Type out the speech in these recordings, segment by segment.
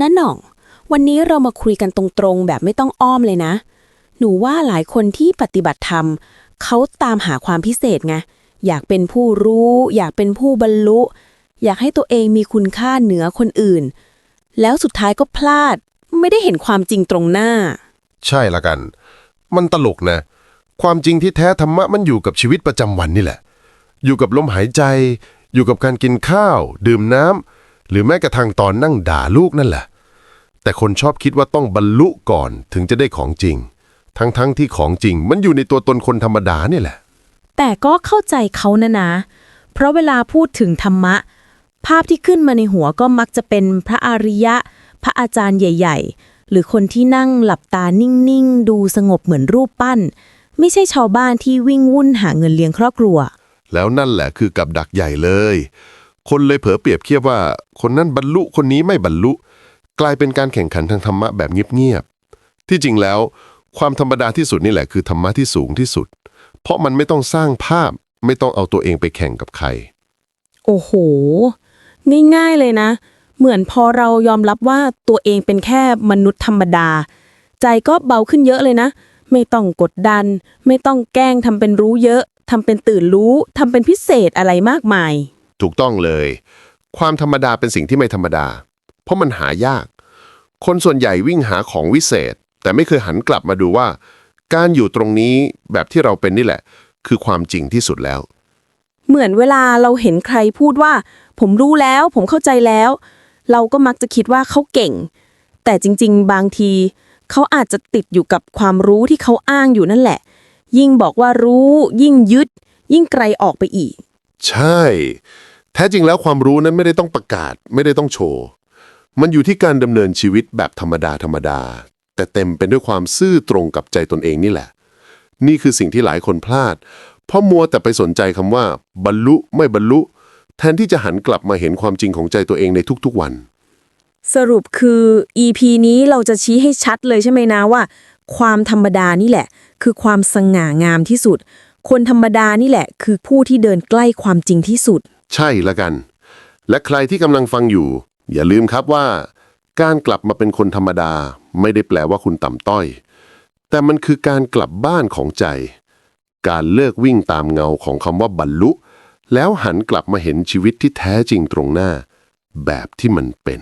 น้าหน่อง วันนี้เรามาคุยกันตรงๆ แบบไม่ต้องอ้อมเลยนะ หนูว่าหลายคนที่ปฏิบัติธรรมเขาตามหาความพิเศษไง อยากเป็นผู้รู้ อยากเป็นผู้บรรลุ อยากให้ตัวเองมีคุณค่าเหนือคนอื่น แล้วสุดท้ายก็พลาด ไม่ได้เห็นความจริงตรงหน้า ใช่ละกัน มันตลกนะ ความจริงที่แท้ธรรมะมันอยู่กับชีวิตประจำวันนี่แหละ อยู่กับลมหายใจ อยู่กับการกินข้าว ดื่มน้ำ หรือแม้กระทั่งตอนนั่งด่าลูกนั่นแหละ แต่คนชอบคิดว่าต้องบรรลุก่อนถึงจะได้ของจริง ทั้งๆทที่ของจริง มันอยู่ในตัวตนคนธรรมดาเนี่ยแหละ แต่ก็เข้าใจเขานะนะ เพราะเวลาพูดถึงธรรมะ ภาพที่ขึ้นมาในหัวก็มักจะเป็นพระอริยะ พระอาจารย์ใหญ่ ๆ หรือคนที่นั่งหลับตานิ่งๆ ดูสงบเหมือนรูปปั้น ไม่ใช่ชาวบ้านที่วิ่งวุ่นหาเงินเลี้ยงครอบครัว แล้วนั่นแหละคือกับดักใหญ่เลย คนเลยเผลอเปรียบเทียบว่า คนนั้นบรรลุคนนี้ไม่บรรลุ กลายเป็นการแข่งขันทางธรรมะแบบเงียบๆที่จริงแล้ว ความธรรมดาที่สุดนี่แหละคือธรรมะที่สูงที่สุด เพราะมันไม่ต้องสร้างภาพไม่ต้องเอาตัวเองไปแข่งกับใคร โอ้โหง่ายๆเลยนะ เหมือนพอเรายอมรับว่าตัวเองเป็นแค่มนุษย์ธรรมดา ใจก็เบาขึ้นเยอะเลยนะ ไม่ต้องกดดัน ไม่ต้องแกล้งทำเป็นรู้เยอะทำเป็นตื่นรู้ทำเป็นพิเศษอะไรมากมาย ถูกต้องเลย ความธรรมดาเป็นสิ่งที่ไม่ธรรมดา เพราะมันหายาก คนส่วนใหญ่วิ่งหาของวิเศษ แต่ไม่เคยหันกลับมาดูว่า การอยู่ตรงนี้แบบที่เราเป็นนี่แหละ คือความจริงที่สุดแล้ว เหมือนเวลาเราเห็นใครพูดว่า ผมรู้แล้ว ผมเข้าใจแล้ว เราก็มักจะคิดว่าเขาเก่ง แต่จริง ๆ บางที เขาอาจจะติดอยู่กับความรู้ที่เขาอ้างอยู่นั่นแหละ ยิ่งบอกว่ารู้ ยิ่งยึด ยิ่งไกลออกไปอีก ใช่แท้จริงแล้วความรู้นั้นไม่ได้ต้องประกาศ ไม่ได้ต้องโชว์ มันอยู่ที่การดำเนินชีวิตแบบธรรมดาธรรมดา แต่เต็มเป็นด้วยความซื่อตรงกับใจตนเองนี่แหละ นี่คือสิ่งที่หลายคนพลาด เพราะมัวแต่ไปสนใจคำว่า บรรลุไม่บรรลุ แทนที่จะหันกลับมาเห็นความจริงของใจตัวเองในทุกๆวัน สรุปคือ EP นี้เราจะชี้ให้ชัดเลยใช่ไหมนะว่า ความธรรมดานี่แหละ คือความสง่างามที่สุด คนธรรมดานี่แหละ คือผู้ที่เดินใกล้ความจริงที่สุด ใช่ละกัน และใครที่กำลังฟังอยู่ อย่าลืมครับว่า การกลับมาเป็นคนธรรมดา ไม่ได้แปลว่าคุณต่ำต้อย แต่มันคือการกลับบ้านของใจ การเลิกวิ่งตามเงาของคำว่าบรรลุ แล้วหันกลับมาเห็นชีวิตที่แท้จริงตรงหน้า แบบที่มันเป็น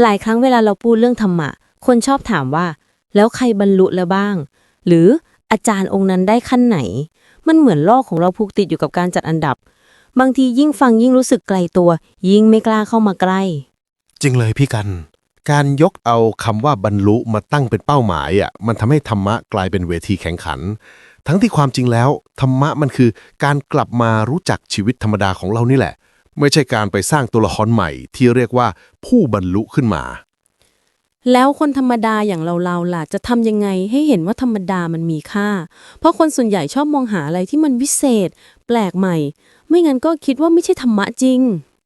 หลายครั้งเวลาเราพูดเรื่องธรรมะ คนชอบถามว่า แล้วใครบรรลุแล้วบ้าง หรืออาจารย์องค์นั้นได้ขั้นไหน มันเหมือนโลกของเราผูกติดอยู่กับการจัดอันดับ บางทียิ่งฟังยิ่งรู้สึกไกลตัว ยิ่งไม่กล้าเข้ามาใกล้ จริงเลยพี่กัน การยกเอาคำว่าบรรลุมาตั้งเป็นเป้าหมายอะมันทำให้ธรรมะกลายเป็นเวทีแข่งขัน ทั้งที่ความจริงแล้ว ธรรมะมันคือการกลับมารู้จักชีวิตธรรมดาของเรานี่แหละ ไม่ใช่การไปสร้างตัวละครใหม่ที่เรียกว่าผู้บรรลุขึ้นมา แล้วคนธรรมดาอย่างเราๆล่ะ จะทำยังไงให้เห็นว่าธรรมดามันมีค่า เพราะคนส่วนใหญ่ชอบมองหาอะไรที่มันวิเศษ แปลกใหม่ ไม่งั้นก็คิดว่าไม่ใช่ธรรมะจริง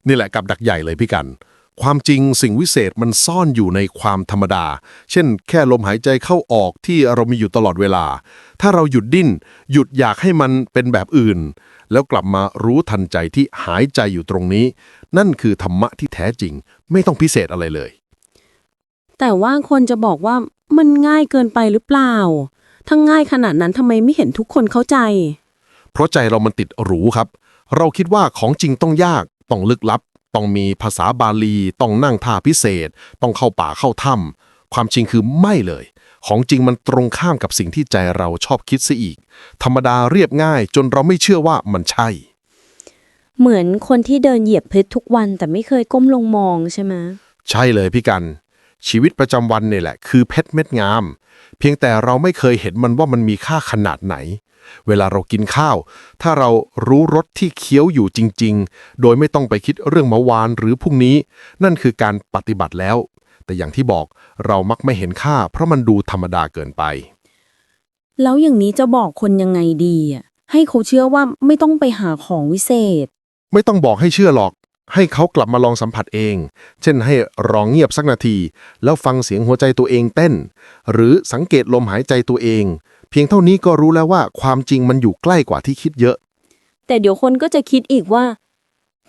นี่แหละกับดักใหญ่เลยพี่กัน ความจริงสิ่งวิเศษมันซ่อนอยู่ในความธรรมดา เช่น แค่ลมหายใจเข้าออกที่เรามีอยู่ตลอดเวลา ถ้าเราหยุดดิ้น หยุดอยากให้มันเป็นแบบอื่น แล้วกลับมารู้ทันใจที่หายใจอยู่ตรงนี้ นั่นคือธรรมะที่แท้จริง ไม่ต้องพิเศษอะไรเลย แต่ว่าคนจะบอกว่ามันง่ายเกินไปหรือเปล่าถ้าง่ายขนาดนั้นทำไมไม่เห็นทุกคนเข้าใจ เพราะใจเรามันติดหรูครับ เราคิดว่าของจริงต้องยาก ต้องลึกลับ ต้องมีภาษาบาลี ต้องนั่งท่าพิเศษ ต้องเข้าป่าเข้าถ้ำความจริงคือไม่เลย ของจริงมันตรงข้ามกับสิ่งที่ใจเราชอบคิดซะอีก ธรรมดาเรียบง่าย จนเราไม่เชื่อว่ามันใช่ เหมือนคนที่เดินเหยียบเพชรทุกวันแต่ไม่เคยก้มลงมองใช่ไหมใช่เลยพี่กัน ชีวิตประจำวันเนี่ยแหละ คือเพชรเม็ดงาม เพียงแต่เราไม่เคยเห็นมันว่ามันมีค่าขนาดไหน เวลาเรากินข้าว ถ้าเรารู้รสที่เคี้ยวอยู่จริง ๆ โดยไม่ต้องไปคิดเรื่องเมื่อวานหรือพรุ่งนี้ นั่นคือการปฏิบัติแล้ว แต่อย่างที่บอกเรามักไม่เห็นค่า เพราะมันดูธรรมดาเกินไป แล้วอย่างนี้จะบอกคนยังไงดีอะให้เขาเชื่อว่าไม่ต้องไปหาของวิเศษ ไม่ต้องบอกให้เชื่อหรอก ให้เขากลับมาลองสัมผัสเอง เช่นให้รองเงียบสักนาที แล้วฟังเสียงหัวใจตัวเองเต้น หรือสังเกตลมหายใจตัวเอง เพียงเท่านี้ก็รู้แล้วว่าความจริงมันอยู่ใกล้กว่าที่คิดเยอะ แต่เดี๋ยวคนก็จะคิดอีกว่า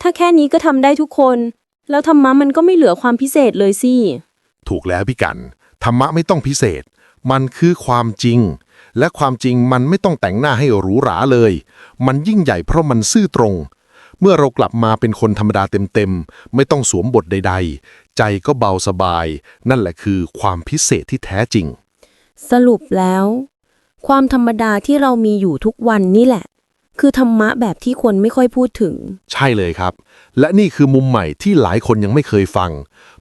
ถ้าแค่นี้ก็ทำได้ทุกคน แล้วธรรมะมันก็ไม่เหลือความพิเศษเลยสิถูกแล้วพี่กัน ธรรมะไม่ต้องพิเศษ มันคือความจริง และความจริงมันไม่ต้องแต่งหน้าให้หรูหราเลย มันยิ่งใหญ่เพราะมันซื่อตรง เมื่อเรากลับมาเป็นคนธรรมดาเต็มๆ ไม่ต้องสวมบทใดๆ ใจก็เบาสบาย นั่นแหละคือความพิเศษที่แท้จริง สรุปแล้ว ความธรรมดาที่เรามีอยู่ทุกวันนี่แหละ คือธรรมะแบบที่คนไม่ค่อยพูดถึง ใช่เลยครับ และนี่คือมุมใหม่ที่หลายคนยังไม่เคยฟัง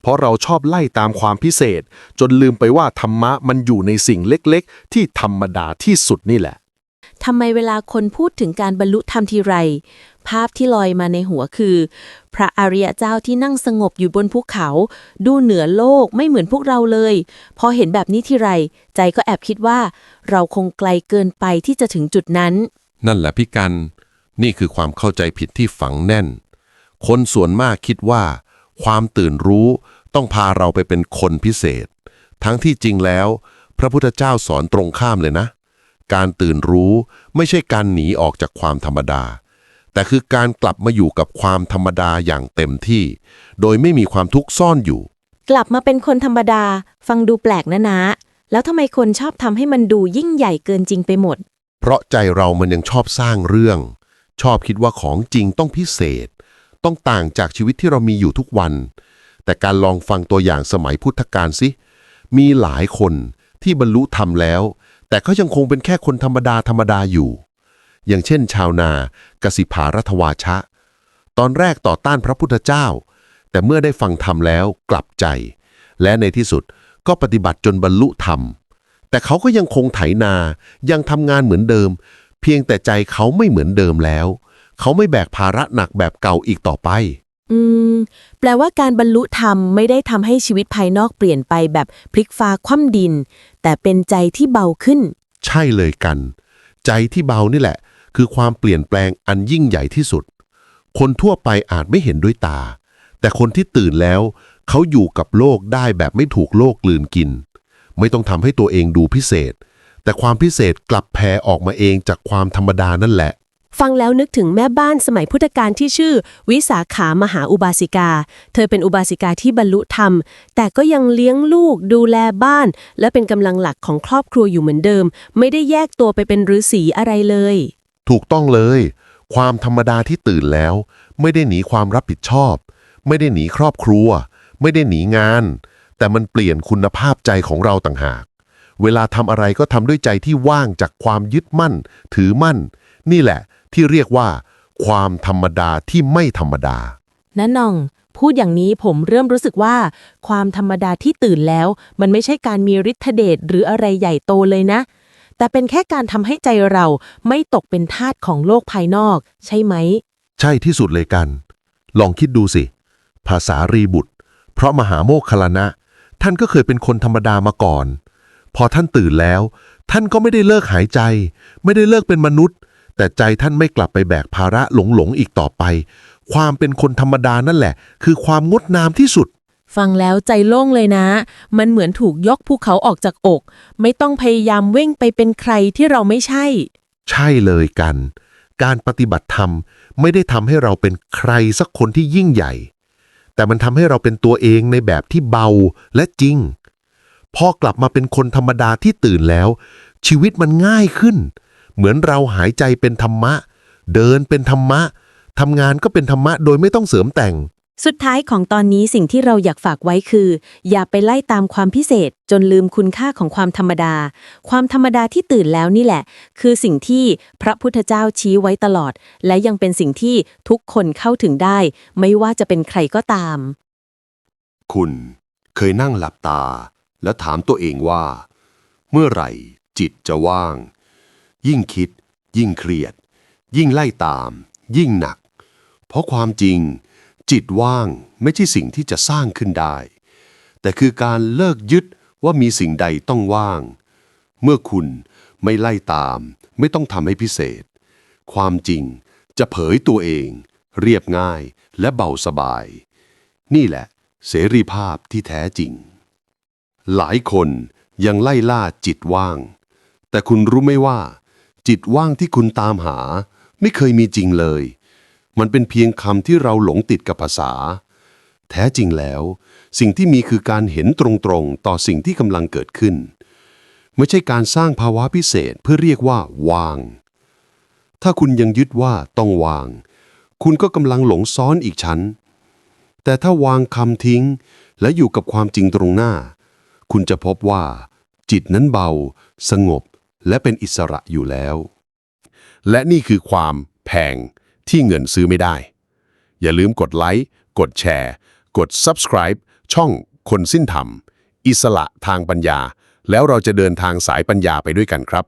เพราะเราชอบไล่ตามความพิเศษ จนลืมไปว่าธรรมะมันอยู่ในสิ่งเล็กๆ ที่ธรรมดาที่สุดนี่แหละทำไมเวลาคนพูดถึงการบรรลุธรรมทีไร ภาพที่ลอยมาในหัวคือ พระอริยเจ้าที่นั่งสงบอยู่บนภูเขา ดูเหนือโลกไม่เหมือนพวกเราเลย พอเห็นแบบนี้ทีไร ใจก็แอบคิดว่า เราคงไกลเกินไปที่จะถึงจุดนั้น นั่นแหละพี่กัน นี่คือความเข้าใจผิดที่ฝังแน่น คนส่วนมากคิดว่า ความตื่นรู้ต้องพาเราไปเป็นคนพิเศษ ทั้งที่จริงแล้ว พระพุทธเจ้าสอนตรงข้ามเลยนะ การตื่นรู้ไม่ใช่การหนีออกจากความธรรมดา แต่คือการกลับมาอยู่กับความธรรมดาอย่างเต็มที่ โดยไม่มีความทุกข์ซ่อนอยู่ กลับมาเป็นคนธรรมดา ฟังดูแปลกนะนะ แล้วทำไมคนชอบทำให้มันดูยิ่งใหญ่เกินจริงไปหมด เพราะใจเรามันยังชอบสร้างเรื่อง ชอบคิดว่าของจริงต้องพิเศษ ต้องต่างจากชีวิตที่เรามีอยู่ทุกวัน แต่การลองฟังตัวอย่างสมัยพุทธกาลสิมีหลายคนที่บรรลุธรรมแล้ว แต่ก็ยังคงเป็นแค่คนธรรมดาธรรมดาอยู่ อย่างเช่น ชาวนากสิภารัตวาชะ ตอนแรกต่อต้านพระพุทธเจ้า แต่เมื่อได้ฟังธรรมแล้วกลับใจ และในที่สุดก็ปฏิบัติจนบรรลุธรรม แต่เขาก็ยังคงไถนา ยังทำงานเหมือนเดิม เพียงแต่ใจเขาไม่เหมือนเดิมแล้ว เขาไม่แบกภาระหนักแบบเก่าอีกต่อไป อืม แปลว่าการบรรลุธรรมไม่ได้ทำให้ชีวิตภายนอกเปลี่ยนไปแบบพลิกฟ้าคว่ำดิน แต่เป็นใจที่เบาขึ้น ใช่เลยกัน ใจที่เบานี่แหละ คือความเปลี่ยนแปลงอันยิ่งใหญ่ที่สุด คนทั่วไปอาจไม่เห็นด้วยตา แต่คนที่ตื่นแล้ว เขาอยู่กับโลกได้แบบไม่ถูกโลกกลืนกิน ไม่ต้องทำให้ตัวเองดูพิเศษ แต่ความพิเศษกลับแผ่ออกมาเองจากความธรรมดานั่นแหละฟังแล้วนึกถึงแม่บ้านสมัยพุทธกาลที่ชื่อ วิสาขามหาอุบาสิกา เธอเป็นอุบาสิกาที่บรรลุธรรม แต่ก็ยังเลี้ยงลูกดูแลบ้าน และเป็นกำลังหลักของครอบครัวอยู่เหมือนเดิม ไม่ได้แยกตัวไปเป็นฤาษีอะไรเลย ถูกต้องเลย ความธรรมดาที่ตื่นแล้ว ไม่ได้หนีความรับผิดชอบ ไม่ได้หนีครอบครัว ไม่ได้หนีงาน แต่มันเปลี่ยนคุณภาพใจของเราต่างหาก เวลาทำอะไรก็ทำด้วยใจที่ว่างจากความยึดมั่น ถือมั่น นี่แหละที่เรียกว่า ความธรรมดาที่ไม่ธรรมดานั่นน่องพูดอย่างนี้ผมเริ่มรู้สึกว่า ความธรรมดาที่ตื่นแล้ว มันไม่ใช่การมีฤทธิเดชหรืออะไรใหญ่โตเลยนะ แต่เป็นแค่การทำให้ใจเราไม่ตกเป็นทาสของโลกภายนอก ใช่ไหม ใช่ที่สุดเลยกัน ลองคิดดูสิ ภาษารีบุตร เพราะมหาโมคคลนะ ท่านก็เคยเป็นคนธรรมดามาก่อน พอท่านตื่นแล้ว ท่านก็ไม่ได้เลิกหายใจ ไม่ได้เลิกเป็นมนุษย์ แต่ใจท่านไม่กลับไปแบกภาระหลงหลงๆอีกต่อไป ความเป็นคนธรรมดานั่นแหละ คือความงดงามที่สุด ฟังแล้วใจโล่งเลยนะ มันเหมือนถูกยกภูเขาออกจากอก ไม่ต้องพยายามเว่งไปเป็นใครที่เราไม่ใช่ ใช่เลยกัน การปฏิบัติธรรมไม่ได้ทำให้เราเป็นใครสักคนที่ยิ่งใหญ่ แต่มันทำให้เราเป็นตัวเองในแบบที่เบาและจริง พอกลับมาเป็นคนธรรมดาที่ตื่นแล้ว ชีวิตมันง่ายขึ้น เหมือนเราหายใจเป็นธรรมะ เดินเป็นธรรมะทำงานก็เป็นธรรมะโดยไม่ต้องเสริมแต่ง สุดท้ายของตอนนี้สิ่งที่เราอยากฝากไว้คือ อย่าไปไล่ตามความพิเศษ จนลืมคุณค่าของความธรรมดา ความธรรมดาที่ตื่นแล้วนี่แหละ คือสิ่งที่พระพุทธเจ้าชี้ไว้ตลอด และยังเป็นสิ่งที่ทุกคนเข้าถึงได้ ไม่ว่าจะเป็นใครก็ตาม คุณเคยนั่งหลับตา แล้วถามตัวเองว่า เมื่อไหร่จิตจะว่าง ยิ่งคิด ยิ่งเครียด ยิ่งไล่ตาม ยิ่งหนัก เพราะความจริง จิตว่างไม่ใช่สิ่งที่จะสร้างขึ้นได้ แต่คือการเลิกยึดว่ามีสิ่งใดต้องว่าง เมื่อคุณไม่ไล่ตาม ไม่ต้องทำให้พิเศษ ความจริงจะเผยตัวเอง เรียบง่ายและเบาสบาย นี่แหละ เสรีภาพที่แท้จริง หลายคนยังไล่ล่าจิตว่าง แต่คุณรู้ไหมว่า จิตว่างที่คุณตามหา ไม่เคยมีจริงเลย มันเป็นเพียงคำที่เราหลงติดกับภาษา แท้จริงแล้ว สิ่งที่มีคือการเห็นตรงๆ ต่อสิ่งที่กำลังเกิดขึ้น ไม่ใช่การสร้างภาวะพิเศษเพื่อเรียกว่า วาง ถ้าคุณยังยึดว่าต้องวาง คุณก็กำลังหลงซ้อนอีกชั้น แต่ถ้าวางคำทิ้ง และอยู่กับความจริงตรงหน้า คุณจะพบว่า จิตนั้นเบา สงบ และเป็นอิสระอยู่แล้ว และนี่คือความแพง ที่เงินซื้อไม่ได้ อย่าลืมกดไลค์ กดแชร์ กด subscribe ช่องคนสิ้นธรรม อิสระทางปัญญา แล้วเราจะเดินทางสายปัญญาไปด้วยกันครับ